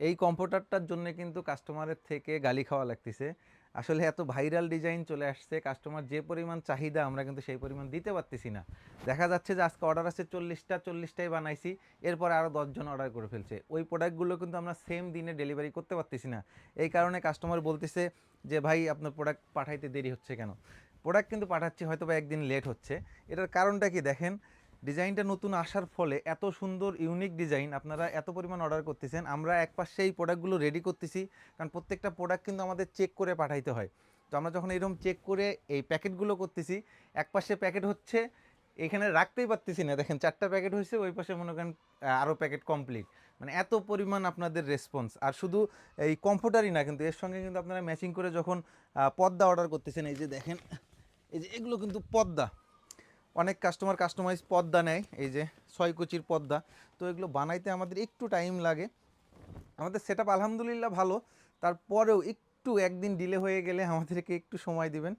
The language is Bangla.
এই কম্পিউটারটার জন্য কিন্তু কাস্টমারের থেকে গালি খাওয়া লাগতেছে। আসলে এত ভাইরাল ডিজাইন চলে আসছে, কাস্টমার যে পরিমাণ চাহিদা আমরা কিন্তু সেই পরিমাণ দিতে পারতেছি না। দেখা যাচ্ছে যে আজকে অর্ডার আছে চল্লিশটা, চল্লিশটাই বানাইছি, এরপরে আরও দশজন অর্ডার করে ফেলছে। ওই প্রোডাক্টগুলো কিন্তু আমরা সেম দিনে ডেলিভারি করতে পারতেছি না। এই কারণে কাস্টমার বলতেছে যে, ভাই, আপনার প্রোডাক্ট পাঠাইতে দেরি হচ্ছে কেন? প্রোডাক্ট কিন্তু পাঠাচ্ছি হয়তো বা একদিন লেট হচ্ছে। এটার কারণটা কি দেখেন? ডিজাইনটা নতুন আসার ফলে এত সুন্দর ইউনিক ডিজাইন আপনারা এত পরিমাণ অর্ডার করতেছেন। আমরা এক পাশে এই প্রোডাক্টগুলো রেডি করতেছি, কারণ প্রত্যেকটা প্রোডাক্ট কিন্তু আমাদের চেক করে পাঠাইতে হয়। তো আমরা যখন এরকম চেক করে এই প্যাকেটগুলো করতেছি এক পাশে প্যাকেট হচ্ছে, এখানে রাখতেই পারতেছি না। দেখেন, চারটা প্যাকেট হয়েছে, ওই পাশে মনে করেন আরও প্যাকেট কমপ্লিট মানে এত পরিমাণ আপনাদের রেসপন্স আর শুধু এই কমফোর্টারই না, কিন্তু এর সঙ্গে কিন্তু আপনারা ম্যাচিং করে যখন পর্দা অর্ডার করতেছেন, এই যে দেখেন, এই যে এগুলো কিন্তু পর্দা অনেক কাস্টমার কাস্টমাইজ পদ্মা নেয়, এই যে ছয় কুচির পর্দা তো এগুলো বানাইতে আমাদের একটু টাইম লাগে। আমাদের সেট আলহামদুলিল্লাহ ভালো। তারপরেও একটু একদিন ডিলে হয়ে গেলে আমাদেরকে একটু সময় দিবেন।